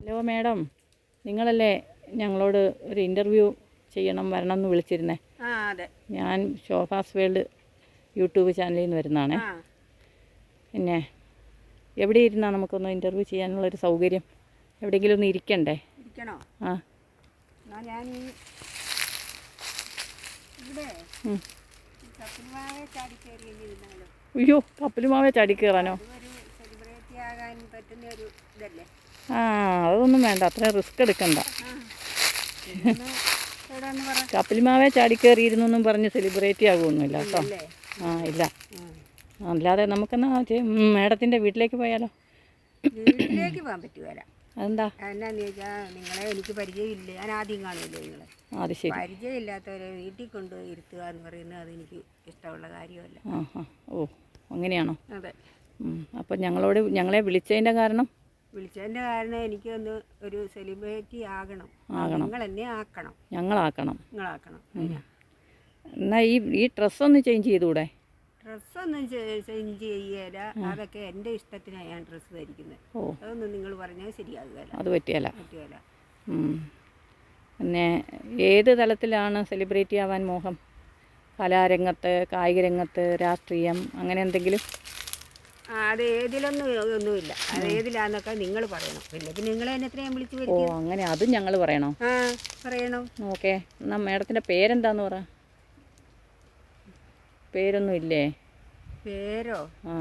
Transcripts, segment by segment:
Hello madam നിങ്ങളല്ലേ ഞങ്ങളോട് ഒരു ഇന്റർവ്യൂ ചെയ്യണം വരണം എന്ന് വിളിച്ചിരുന്നേ ഞാൻ ഷോഫാസ് വേൾഡ് യൂട്യൂബ് ചാനലിൽ നിന്ന് വരുന്നതാണേ. പിന്നെ എവിടെ ഇരുന്നാൽ നമുക്കൊന്ന് ഇന്റർവ്യൂ ചെയ്യാനുള്ളൊരു സൗകര്യം? എവിടെയെങ്കിലും ഒന്ന് ഇരിക്കണ്ടേ? ഇരിക്കണോ? ആ. അയ്യോ കപ്പലുമാവേ ചാടി കയറാനോ? പറ്റുന്ന ഒരു ഇതല്ലേ? ആ അതൊന്നും വേണ്ട. അത്ര റിസ്ക് എടുക്കണ്ട. ആ ചാടിക്കേറിയിരുന്നു എന്നും കപ്പലുമാവേ പറഞ്ഞ് സെലിബ്രേറ്റ് ആകുമൊന്നുമില്ല കേട്ടോ. ആ ഇല്ല. അല്ലാതെ നമുക്കെന്നാ മേഡത്തിന്റെ വീട്ടിലേക്ക് പോയാലോ? വീട്ടിലേക്ക് പോകാൻ പറ്റുമല്ല അതെന്താ? എന്നാന്ന് ചോദിച്ചാൽ നിങ്ങളെ എനിക്ക് പരിചയമില്ല. ഞാൻ ആദ്യം കാണുമല്ലോ നിങ്ങളെ. അത് ശരി. പരിചയമില്ലാത്തവരെ വീട്ടിൽ കൊണ്ട് ഇരുത്തുക എന്ന് പറയുന്നത് അതെനിക്ക് ഇഷ്ടമുള്ള കാര്യമല്ല. ആ ആ ഓ അങ്ങനെയാണോ? അതെ. അപ്പം ഞങ്ങളോട് ഞങ്ങളെ വിളിച്ചതിന്റെ കാരണം വിളിച്ചതിന്റെ കാരണം എനിക്ക് ഒന്ന് ഒരു സെലിബ്രിറ്റി ആകണം. ആകണം. നിങ്ങൾ എന്നെ ആക്കണം. ഞങ്ങളാക്കണം. നിങ്ങളാക്കണം. അതിനാ എന്നാൽ ഈ ഈ ഡ്രസ്സൊന്ന് ചേഞ്ച് ചെയ്തുകൂടെ ഡ്രസ്സൊന്നും ചേഞ്ച് ചെയ്യല. അതൊക്കെ എന്റെ ഇഷ്ടത്തിനാണ് ഞാൻ ഡ്രസ്സ് ധരിക്കുന്നത് ഓ. അതൊന്നും നിങ്ങൾ പറഞ്ഞാൽ ശരിയാകുകയല്ല അത് പറ്റിയല്ല പറ്റിയല്ല ഉം. പിന്നെ ഏത് തലത്തിലാണ് സെലിബ്രിറ്റി ആവാൻ മോഹം? കലാരംഗത്ത് കായിക രംഗത്ത് രാഷ്ട്രീയം അങ്ങനെ എന്തെങ്കിലും? അത് ഏതിലൊന്നും ഒന്നുമില്ല. അത് ഏതിലാന്നൊക്കെ നിങ്ങൾ പറയണം. പിന്നെ പിന്നെ നിങ്ങൾ തന്നെ എത്രയും വിളിച്ചു ഓ അങ്ങനെ അതും ഞങ്ങൾ പറയണോ? ആ പറയണം? ഓക്കെ. എന്നാ മേഡത്തിന്റെ പേരെന്താന്ന് പറ. പേരൊന്നും ഇല്ലേ പേരോ? ആ.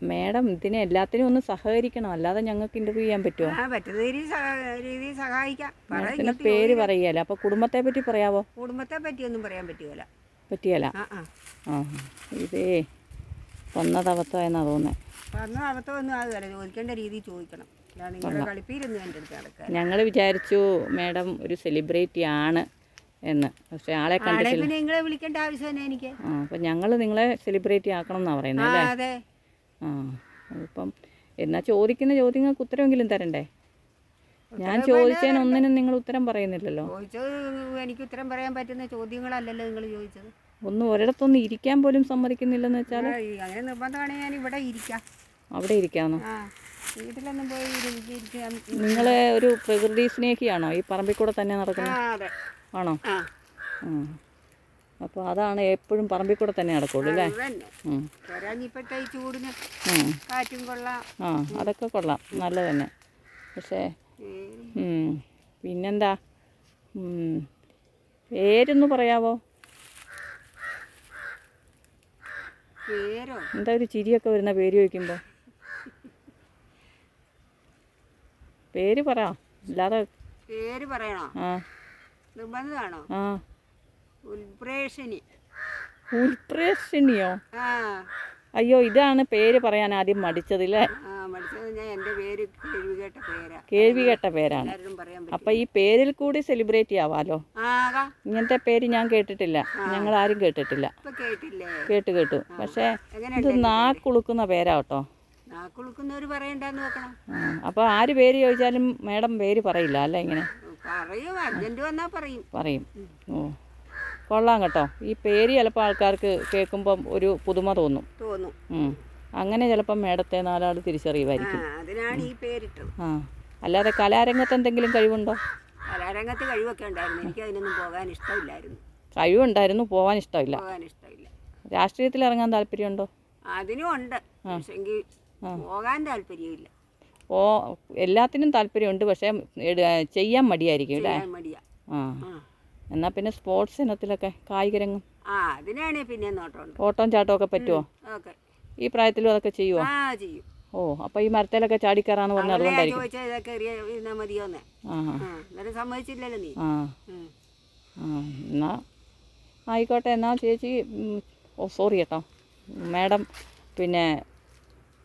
മേഡം ഇതിനെ എല്ലാത്തിനും ഒന്ന് സഹകരിക്കണം. അല്ലാതെ ഞങ്ങൾക്ക് ഇന്റർവ്യൂ ചെയ്യാൻ പറ്റുമോ ആ പറ്റുന്ന രീതി രീതിയിൽ സഹായിക്കാം. പറ മാഡത്തിന്റെ ഇങ്ങോട്ട് പേര് പറയാലോ അപ്പൊ കുടുംബത്തെ പറ്റി പറയാവോ? കുടുംബത്തെ പറ്റിയൊന്നും പറയാൻ പറ്റുകയില്ല പറ്റിയല്ല. ആ ഇതേ തോന്നുന്നത് പറഞ്ഞ അബദ്ധമൊന്നും ആകുകയല്ല ചോദിക്കേണ്ട രീതി ചോദിക്കണം. ഞങ്ങൾ വിചാരിച്ചു മാഡം ഒരു സെലിബ്രിറ്റി ആണ് എന്ന്. പക്ഷേ ആളെ കണ്ടിട്ടില്ല. നിങ്ങളെ വിളിക്കേണ്ട ആവശ്യം എനിക്ക്. ആ അപ്പം ഞങ്ങൾ നിങ്ങളെ സെലിബ്രിറ്റി ആക്കണം എന്നാണ് പറയുന്നത് ആ അല്ലേ ആ ഇപ്പം എന്നാൽ ചോദിക്കുന്ന ചോദ്യങ്ങൾക്ക് ഉത്തരമെങ്കിലും തരണ്ടേ? ഞാൻ ചോദിച്ചതിന് ഒന്നിനും നിങ്ങൾ ഉത്തരം പറയുന്നില്ലല്ലോ. ചോദിച്ചത് എനിക്ക് ഉത്തരം പറയാൻ പറ്റുന്ന ചോദ്യങ്ങളല്ലല്ലോ നിങ്ങൾ ചോദിച്ചത്. ഒന്നും ഒരിടത്തൊന്നും ഇരിക്കാൻ പോലും സമ്മതിക്കുന്നില്ലെന്ന് വെച്ചാൽ അങ്ങനെ നിർബന്ധമാണെങ്കിൽ ഞാൻ ഇവിടെ ഇരിക്കാം. അവിടെ ഇരിക്കാമെന്നോ വീട്ടിലൊന്നും പോയി ഒരു പ്രകൃതി സ്നേഹിയാണോ? ഈ പറമ്പിൽ കൂടെ തന്നെ നടക്കുന്നത് ആണോ? അപ്പോൾ അതാണ് എപ്പോഴും പറമ്പിൽ കൂടെ തന്നെ നടക്കുള്ളൂ അല്ലേ? ചൂടിന് കാറ്റും കൊള്ളാം. ആ അതൊക്കെ കൊള്ളാം. നല്ല തന്നെ. പക്ഷേ പിന്നെന്താ? പേരൊന്ന് പറയാവോ പേരോ എന്താ ഒരു ചിരിയൊക്കെ വരുന്ന പേര് ചോദിക്കുമ്പോൾ പേര് പറ. അല്ലാതെ പേര് പറയണോ? ആ. നിർബന്ധമാണോ ആ. ഉൽപ്രേഷണി. ഉൽപ്രേഷണിയോ? അയ്യോ ഇതാണ് പേര് പറയാൻ ആദ്യം മടിച്ചതില്ലേ ആ ഞാൻ എന്റെ പേര് കേൾവി കേട്ട പേരാ. കേൾവി കേട്ട പേരാണ്. എല്ലാവരും പറയാൻ പറ്റും അപ്പം ഈ പേരിൽ കൂടി സെലിബ്രേറ്റ് ആവാലോ? ആകാം. ഇങ്ങനത്തെ പേര് ഞാൻ കേട്ടിട്ടില്ല. ഞങ്ങൾ ആരും കേട്ടിട്ടില്ല. ഇപ്പൊ കേട്ടില്ലേ? കേട്ട് കേട്ടു. പക്ഷേ ഇത് നാക്കുളുക്കുന്ന പേരാ കേട്ടോ. പറയണ്ടെന്ന് വെക്കണം. അപ്പോൾ ആര് പേര് ചോദിച്ചാലും മേഡം പേര് പറയില്ല അല്ല ഇങ്ങനെ? പറയും അർജന്റ് പറയും. പറയും. ഓ കൊള്ളാം കേട്ടോ. ഈ പേര് ചിലപ്പോൾ ആൾക്കാർക്ക് കേൾക്കുമ്പം ഒരു പുതുമ തോന്നും. തോന്നും. ഉം. അങ്ങനെ ചിലപ്പം മേടത്തെ നാലാൾ തിരിച്ചറിയുമായിരിക്കും. അതിനാണ് ഈ പേരിട്ടത്. ആ അല്ലാതെ കലാരംഗത്ത് എന്തെങ്കിലും കഴിവുണ്ടോ? കലാരംഗത്ത് കഴിവൊക്കെ ഉണ്ടായിരുന്നു. എനിക്ക് അതിനൊന്നും പോകാൻ ഇഷ്ടമില്ലായിരുന്നു. കഴിവുണ്ടായിരുന്നു പോകാൻ ഇഷ്ടമില്ല. പോകാൻ ഇഷ്ടമില്ല. രാഷ്ട്രീയത്തിൽ ഇറങ്ങാൻ താല്പര്യമുണ്ടോ? അതിനും ഉണ്ട്. പക്ഷെങ്കിൽ പോകാൻ താല്പര്യമില്ല. ഓ എല്ലാത്തിനും താല്പര്യമുണ്ട്. പക്ഷേ ചെയ്യാൻ മടിയായിരിക്കും അല്ലേ? ആ. എന്നാൽ പിന്നെ സ്പോർട്സ് ഇനത്തിലൊക്കെ കായിക രംഗം? ആ അതിനാണേ പിന്നെ ഓട്ടം പറ്റുമോ ഓക്കെ ഈ പ്രായത്തിലും അതൊക്കെ ചെയ്യുമോ ആ ചെയ്യും. ഓ അപ്പൊ ഈ മരത്തിലൊക്കെ ചാടിക്കാറാന്ന് അതുകൊണ്ടായിരിക്കും. ചോദിച്ചാൽ ഇതൊക്കെ എറിയ മതിയോന്ന്. ആ ആ. എന്നാലും സമ്മതിച്ചില്ലല്ലോ നീ. ആ. ഉം. ആ എന്നാ ആയിക്കോട്ടെ എന്നാ ചേച്ചി ഉം, ഓ സോറി കേട്ടോ. മാഡം പിന്നെ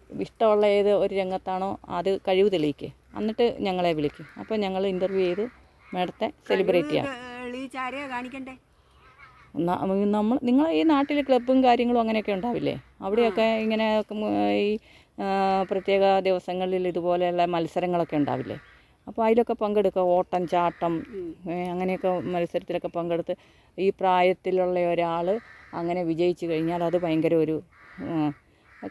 ഇഷ്ടമുള്ള ഏത് ഒരു രംഗത്താണോ അത് കഴിവ് തെളിയിക്കുക എന്നിട്ട് ഞങ്ങളെ വിളിക്കും. അപ്പോൾ ഞങ്ങൾ ഇന്റർവ്യൂ ചെയ്ത് മാഡത്തെ സെലിബ്രേറ്റ് ചെയ്യാം. കാണിക്കണ്ടേ? നമ്മൾ നിങ്ങൾ ഈ നാട്ടിൽ ക്ലബ്ബും കാര്യങ്ങളും അങ്ങനെയൊക്കെ ഉണ്ടാവില്ലേ? അവിടെയൊക്കെ ഇങ്ങനെ ഈ പ്രത്യേക ദിവസങ്ങളിൽ ഇതുപോലെയുള്ള മത്സരങ്ങളൊക്കെ ഉണ്ടാവില്ലേ? അപ്പോൾ അതിലൊക്കെ പങ്കെടുക്കുക ഓട്ടം ചാട്ടം അങ്ങനെയൊക്കെ മത്സരത്തിലൊക്കെ പങ്കെടുത്ത് ഈ പ്രായത്തിലുള്ള ഒരാൾ അങ്ങനെ വിജയിച്ചു കഴിഞ്ഞാൽ അത് ഭയങ്കര ഒരു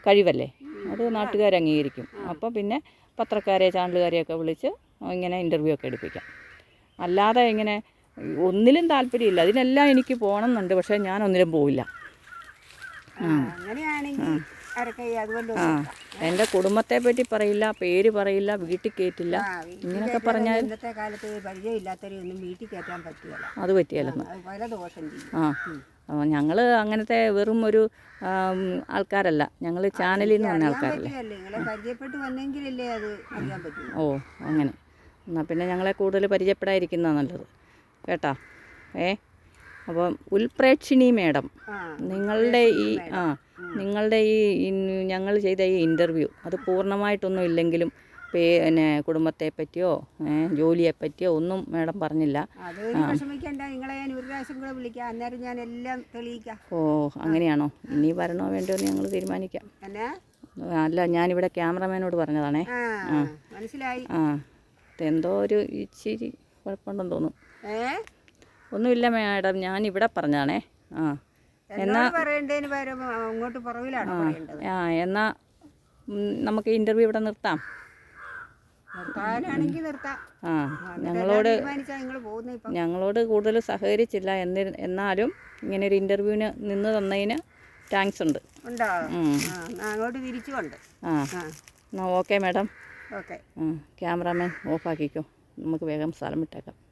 കഴിവല്ലേ? അത് നാട്ടുകാർ അംഗീകരിക്കും. അപ്പോൾ പിന്നെ പത്രക്കാരെ ചാനലുകാരെയൊക്കെ വിളിച്ച് ഇങ്ങനെ ഇന്റർവ്യൂ ഒക്കെ എടുപ്പിക്കാം. അല്ലാതെ ഇങ്ങനെ ഒന്നിലും താല്പര്യമില്ല. അതിനെല്ലാം എനിക്ക് പോകണം എന്നുണ്ട് പക്ഷേ ഞാൻ ഒന്നിലും പോവില്ല. ആ, എന്റെ കുടുംബത്തെ പറ്റി പറയില്ല പേര് പറയില്ല വീട്ടിൽ കയറ്റില്ല ഇങ്ങനെയൊക്കെ പറഞ്ഞാൽ ഇന്നത്തെ കാലത്ത് പരിചയമില്ലാത്തവരെ ഒന്നും വീട്ടിൽ കയറ്റാൻ പറ്റില്ല. അത് പറ്റിയല്ലെന്ന്. ചെയ്യും. ആ. ഞങ്ങൾ അങ്ങനത്തെ വെറും ഒരു ആൾക്കാരല്ല. ഞങ്ങൾ ചാനലിൽ നിന്ന് വന്ന ആൾക്കാരല്ല. ഓ അങ്ങനെ. എന്നാൽ പിന്നെ ഞങ്ങളെ കൂടുതൽ പരിചയപ്പെടാതിരിക്കുന്നതാണ് നല്ലത്. കേട്ടാ? ഏ? അപ്പം ഉൽപ്രേക്ഷിണി മേഡം നിങ്ങളുടെ ഈ ആ നിങ്ങളുടെ ഈ ഞങ്ങൾ ചെയ്ത ഈ ഇന്റർവ്യൂ അത് പൂർണമായിട്ടൊന്നും ഇല്ലെങ്കിലും പിന്നെ കുടുംബത്തെ പറ്റിയോ ജോലിയെ പറ്റിയോ ഒന്നും മേഡം പറഞ്ഞില്ല. ഓ അങ്ങനെയാണോ? ഇനി വരണോ വേണ്ടോ എന്ന് ഞങ്ങൾ തീരുമാനിക്കാം. അല്ല ഞാനിവിടെ ക്യാമറമാനോട് പറഞ്ഞതാണേ. ആ എന്തോ ഒരു ഇച്ചിരി കുഴപ്പമുണ്ടെന്ന് തോന്നുന്നു. ഏ? ഒന്നുമില്ല മേഡം ഞാൻ ഇവിടെ പറഞ്ഞാണേ. ആ. എന്നാ പറയേണ്ടതിന് പകരം അങ്ങോട്ട് പുറകിലാണോ പറയേണ്ടത്. ആ എന്നാ നമുക്ക് ഇന്റർവ്യൂ ഇവിടെ നിർത്താം. നിർത്താനാണെങ്കിൽ നിർത്താം. ആ ഞങ്ങളോട് ഞങ്ങളോട് കൂടുതൽ സഹകരിച്ചില്ല എന്നി എന്നാലും ഇങ്ങനെ ഒരു ഇന്റർവ്യൂവിന് നിന്ന് തന്നതിന് താങ്ക്സ് ഉണ്ട്. ഉണ്ടോ? ആ എന്നാ അങ്ങോട്ട് തിരിച്ചുകൊണ്ട്. ആ. ആ. എന്നാൽ ഓക്കെ മാഡം. ഓക്കെ. ക്യാമറാമാൻ ഓഫാക്കിക്കോ. നമുക്ക് വേഗം സ്ഥലം വിട്ടേക്കാം.